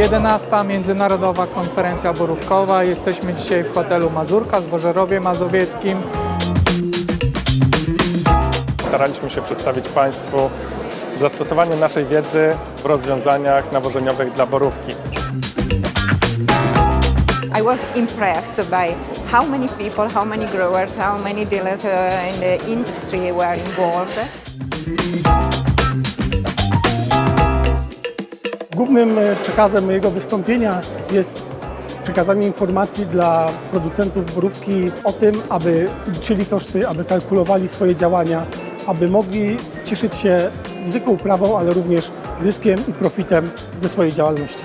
11. Międzynarodowa Konferencja Borówkowa. Jesteśmy dzisiaj w hotelu Mazurka w Zwożerowie Mazowieckim. Staraliśmy się przedstawić Państwu zastosowanie naszej wiedzy w rozwiązaniach nawożeniowych dla borówki. I was impressed by how many people, how many growers, how many dealers uh, in the industry were involved. Głównym e, przekazem mojego wystąpienia jest przekazanie informacji dla producentów borówki o tym, aby liczyli koszty, aby kalkulowali swoje działania, aby mogli cieszyć się nie tylko uprawą, ale również zyskiem i profitem ze swojej działalności.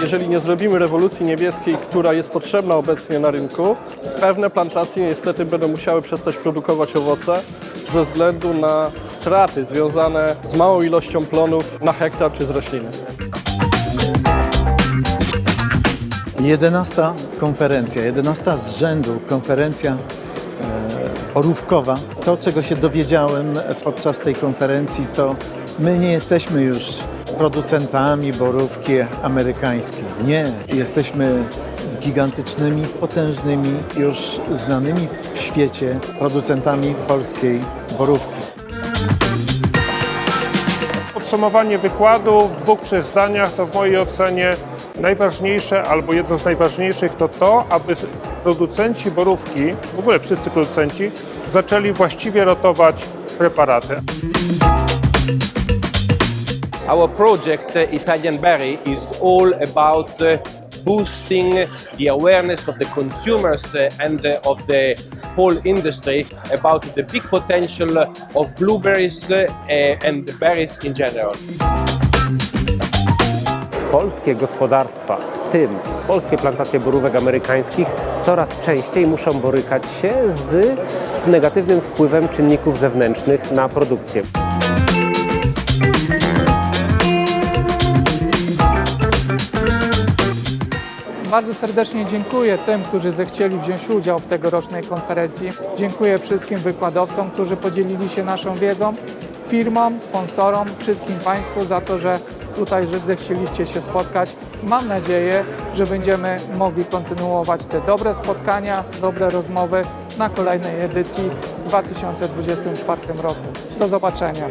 Jeżeli nie zrobimy rewolucji niebieskiej, która jest potrzebna obecnie na rynku, pewne plantacje niestety będą musiały przestać produkować owoce ze względu na straty związane z małą ilością plonów na hektar czy z rośliny. 11 konferencja, 11 z rzędu konferencja e, porówkowa. To, czego się dowiedziałem podczas tej konferencji, to my nie jesteśmy już producentami borówki amerykańskiej. Nie, jesteśmy gigantycznymi, potężnymi, już znanymi w świecie producentami polskiej borówki. Podsumowanie wykładu w dwóch, trzech zdaniach to w mojej ocenie najważniejsze albo jedno z najważniejszych to to, aby producenci borówki, w ogóle wszyscy producenci, zaczęli właściwie rotować preparaty. Our project, uh, Italian Berry, is all about uh, boosting the awareness of the consumers uh, and of the whole industry about the big potential of blueberries uh, and berries in general. polskie gospodarstwa, w tym polskie plantacje borówek amerykańskich, coraz częściej muszą borykać się z negatywnym wpływem czynników zewnętrznych na produkcję. Bardzo serdecznie dziękuję tym, którzy zechcieli wziąć udział w tegorocznej konferencji. Dziękuję wszystkim wykładowcom, którzy podzielili się naszą wiedzą, firmom, sponsorom, wszystkim Państwu za to, że tutaj zechcieliście się spotkać. Mam nadzieję, że będziemy mogli kontynuować te dobre spotkania, dobre rozmowy na kolejnej edycji w 2024 roku. Do zobaczenia.